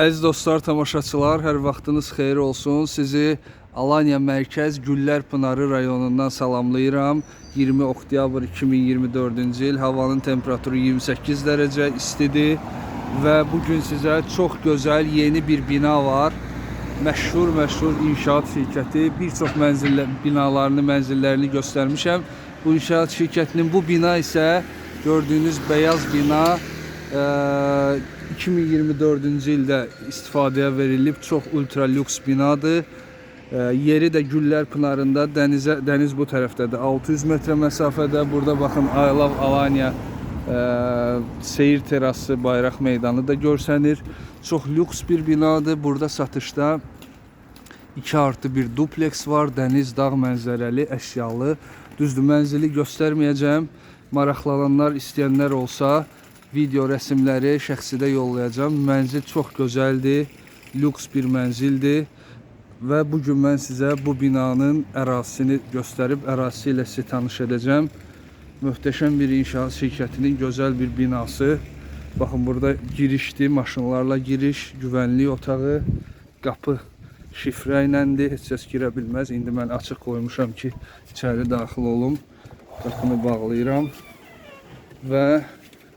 Əziz dostlar, tamaşaçılar, hər vaxtınız xeyir olsun. Sizi Alanya Mərkəz Güllər Pınarı rayonundan salamlayıram. 20 oktyabr 2024-cü il havanın temperaturu 28 dərəcə istidir və bu gün sizə çox gözəl yeni bir bina var. Məşhur məşhur inşaat şirkəti bir çox mənzillə binalarını, mənzillərini göstərmişəm. Bu inşaat şirkətinin bu bina isə gördüyünüz beyaz bina 2024-cü ildə istifadəyə verilib çox ultra lüks binadır. Eee, Yeri də Güllər Pınarında dənizə dəniz bu tərəfdədir. 600 metrə məsafədə. Burada baxın I Love Alanya eee, seyir terası, bayraq meydanı da görsənir. Çox lüks bir binadır. Burada satışda 2 artı 1 dupleks var. Dəniz, dağ mənzərəli, əşyalı. Düzdür, mənzili göstərməyəcəm. Maraqlananlar, istəyənlər olsa video rəsmləri şəxsidə yollayacağam. Mənzil çox gözəldir. Lüks bir mənzildir. Və bu gün mən sizə bu binanın ərazisini göstərib ərazisi ilə sizi tanış edəcəm. Möhtəşəm bir inşaat şirkətinin gözəl bir binası. Baxın burada girişdir, maşınlarla giriş, güvənlik otağı, qapı şifrə iləndir, heç kəs girə bilməz. İndi mən açıq qoymuşam ki, içəri daxil olum. Qapını bağlayıram və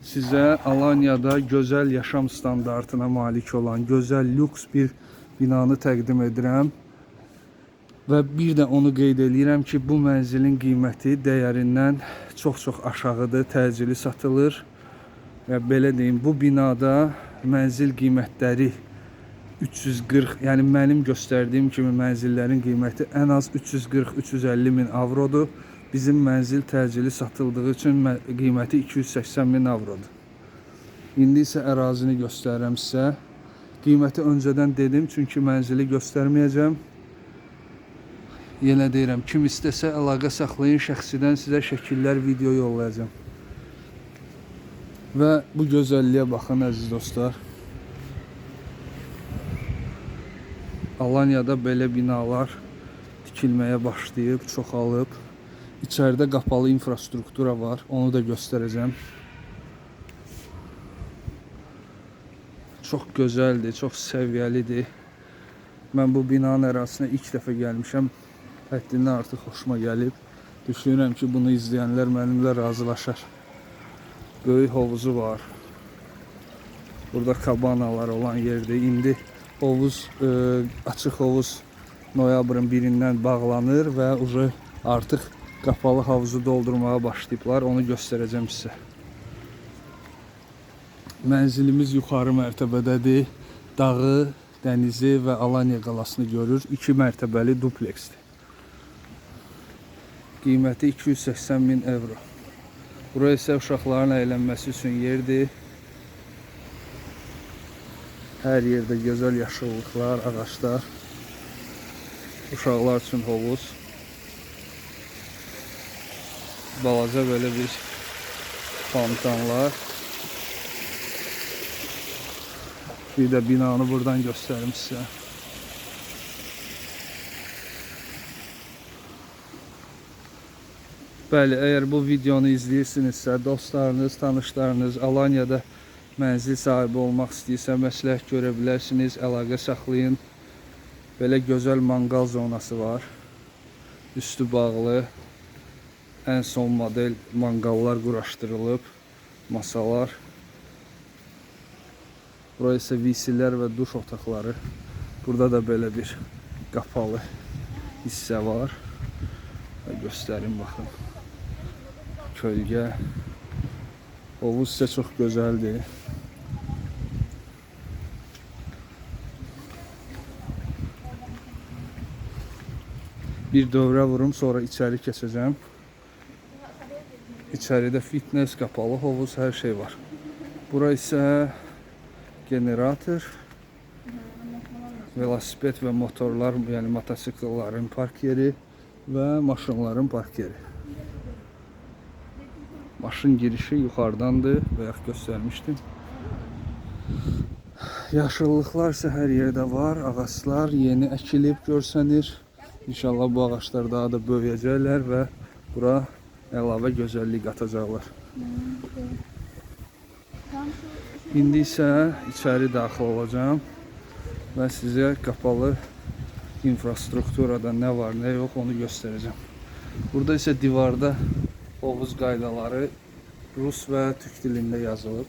sizə Alanyada gözəl yaşam standartına malik olan gözəl lüks bir binanı təqdim edirəm. Və bir də onu qeyd eləyirəm ki, bu mənzilin qiyməti dəyərindən çox-çox aşağıdır, təcili satılır. Və belə deyim, bu binada mənzil qiymətləri 340, yəni mənim göstərdiyim kimi mənzillərin qiyməti ən az 340-350 min avrodur. Bizim mənzil təcili satıldığı üçün mə- qiyməti 280 min avrodur. İndi isə ərazini göstərirəm sizə. Qiyməti öncədən dedim çünki mənzili göstərməyəcəm. Yenə deyirəm, kim istəsə əlaqə saxlayın, şəxsidən sizə şəkillər, video yollayacağam. Və bu gözəlliyə baxın əziz dostlar. Alanyada belə binalar tikilməyə başlayıb, çoxalıb. İçəridə qapalı infrastruktura var, onu da göstərəcəm. Çox gözəldir, çox səviyyəlidir. Mən bu binanın ərazisinə ilk dəfə gəlmişəm. Həddindən artıq xoşuma gəlib. Düşünürəm ki, bunu izləyənlər mənimlə razılaşar. Böyük hovuzu var. Burada kabanalar olan yerdir. İndi hovuz, e, açıq hovuz noyabrın birindən bağlanır və artıq qapalı havuzu doldurmağa başlayıblar. Onu göstərəcəm sizə. Mənzilimiz yuxarı mərtəbədədir. Dağı, dənizi və Alanya qalasını görür. 2 mərtəbəli dupleksdir. Qiyməti 280 min evro. Bura isə uşaqların əylənməsi üçün yerdir. Hər yerdə gözəl yaşıllıqlar, ağaclar. Uşaqlar üçün hovuz. Balaca belə bir fontanlar. Bir də binanı buradan göstərim sizə. Bəli, əgər bu videonu izləyirsinizsə, dostlarınız, tanışlarınız Alanyada mənzil sahibi olmaq istəyirsə, məsləhət görə bilərsiniz, əlaqə saxlayın. Belə gözəl manqal zonası var. Üstü bağlı. Ən son model manqallar quraşdırılıb, masalar. Bura isə VC-lər və duş otaqları. Burada da belə bir qapalı hissə var. Və göstərim baxın. Kölgə. Hovuz isə çox gözəldir. Bir dövrə vurum, sonra içəri keçəcəm. İçəridə fitness, qapalı hovuz, hər şey var. Bura isə generator, velosiped və motorlar, yəni mototsiklların park yeri və maşınların park yeri. Maşın girişi yuxarıdandır, bayaq göstərmişdim. Yaşıllıqlar isə hər yerdə var, ağaclar yeni əkilib görsənir. İnşallah bu ağaclar daha da böyüyəcəklər və bura əlavə gözəllik qatacaqlar. İndi isə içəri daxil olacağam. ve size kapalı infrastrukturada ne var ne yok onu göstereceğim. Burada ise divarda Oğuz qaydaları Rus ve Türk dilinde yazılıb.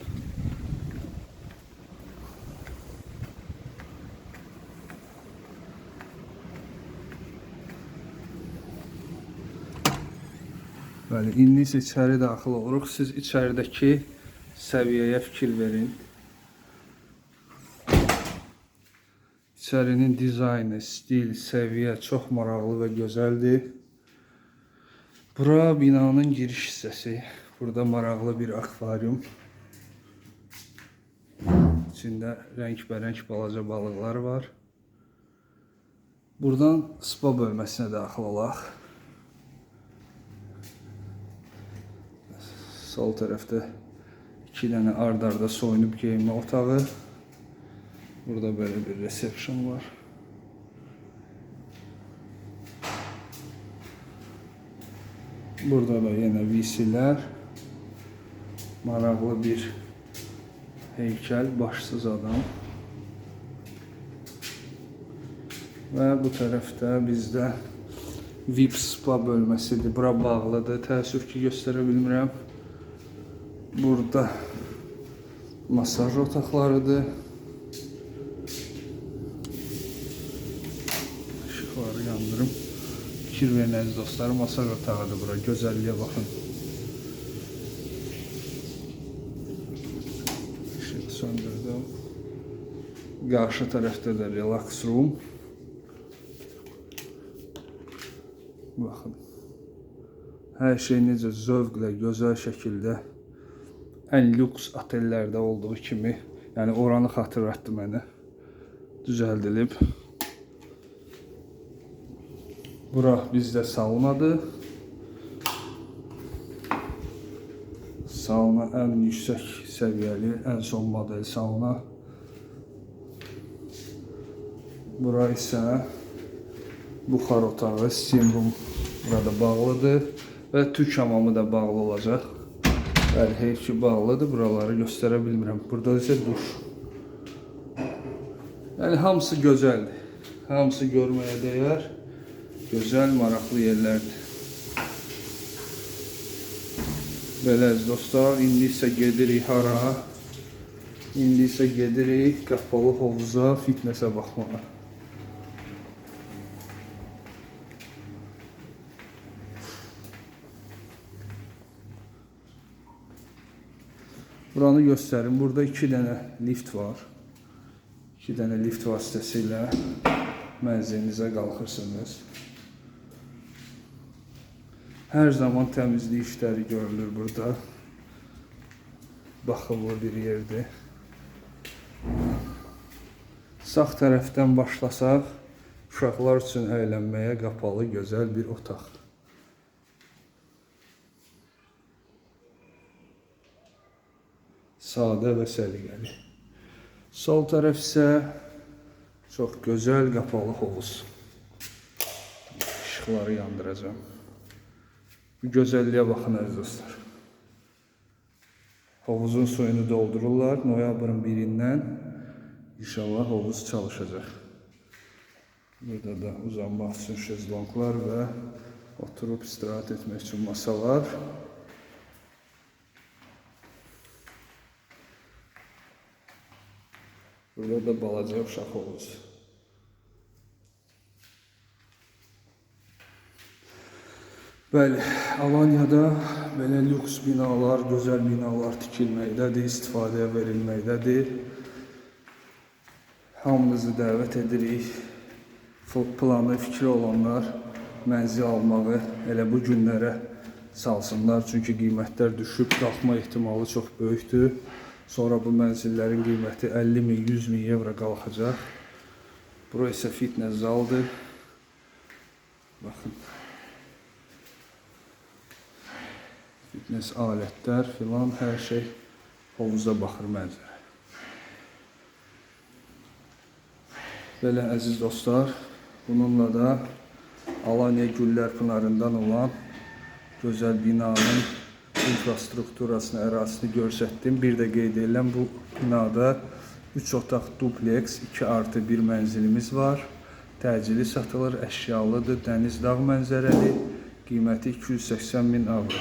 Bəli, indi isə içəri daxil oluruq. Siz içəridəki səviyyəyə fikir verin. İçərinin dizaynı, stil, səviyyə çox maraqlı və gözəldir. Bura binanın giriş hissəsi. Burada maraqlı bir akvarium. İçində rəngbərəng balaca balıqlar var. Buradan spa bölməsinə daxil olaq. Sol tərəfdə iki dənə ard-arda soyunub geyinmə otağı. Burada böyle bir reception var. Burada da yine VC'lər. Bir heykel, başsız adam. Və bu tərəfdə bizdə VIP spa bölməsidir. Bura bağlıdır. Təəssüf ki, göstərə bilmirəm. Burada masaj otaqlarıdır. Işıqları yandırım. Fikir verin əziz dostlar, masaj otağıdır bura. Gözəlliyə baxın. Işığı söndürdüm. Qarşı tərəfdə də relax room. Baxın. Hər şey necə zövqlə, gözəl şəkildə ən lüks otellərdə olduğu kimi, yəni oranı xatırlatdı mənə. Düzəldilib. Bura bizdə saunadır. Sauna ən yüksək səviyyəli, ən son model sauna. Bura isə buxar otağı, steam room burada bağlıdır və türk hamamı da bağlı olacaq. Bəli, heyf ki bağlıdır. Buraları göstərə bilmirəm. Burada isə duş. Yəni hamısı gözəldir. Hamısı görməyə dəyər. Gözəl, maraqlı yerlərdir. Belə dostlar, indi isə gedirik hara? İndi isə gedirik qapalı hovuza, fitnesə baxmağa. Buranı göstərim. Burada iki dənə lift var. İki dənə lift vasitəsilə mənzilinizə qalxırsınız. Hər zaman təmizlik işləri görülür burada. Baxımlı bir yerdir. Sağ tərəfdən başlasaq, uşaqlar üçün əylənməyə qapalı gözəl bir otaq. Sadə və səliqəli. Sol tərəf isə çox gözəl qapalı hovuz. İşıqları yandıracağım. Bu gözəlliyə baxın əziz dostlar. Hovuzun suyunu doldururlar. Noyabrın 1-dən inşallah hovuz çalışacaq. Burada da uzanmaq üçün şezlonglar və oturub istirahat etmək üçün masalar. Burada da balaca uşaq hovuzu. Bəli, Alanyada belə lüks binalar, gözəl binalar tikilməkdədir, istifadəyə verilməkdədir. Hamınızı dəvət edirik. Planı, fikri olanlar mənzil almağı elə bu günlərə salsınlar. Çünki qiymətlər düşüb, qalxma ehtimalı çox böyükdür. Sonra bu mənzillərin qiyməti 50 min, 100 min evro qalxacaq. Bura isə fitness zaldır. Baxın. Fitness alətlər filan hər şey hovuza baxır mənzərə. Belə əziz dostlar, bununla da Alanya Güllər Pınarından olan gözəl binanın infrastrukturasını, ərazisini göstərdim. Bir də qeyd edirəm, bu binada 3 otaq dupleks, 2 artı 1 mənzilimiz var. Təcili satılır, əşyalıdır, dəniz dağ mənzərəli. Qiyməti 280 min avro.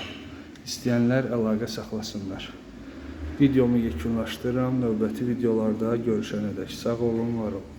İstəyənlər əlaqə saxlasınlar. Videomu yekunlaşdırıram. Növbəti videolarda görüşənədək sağ olun, var olun.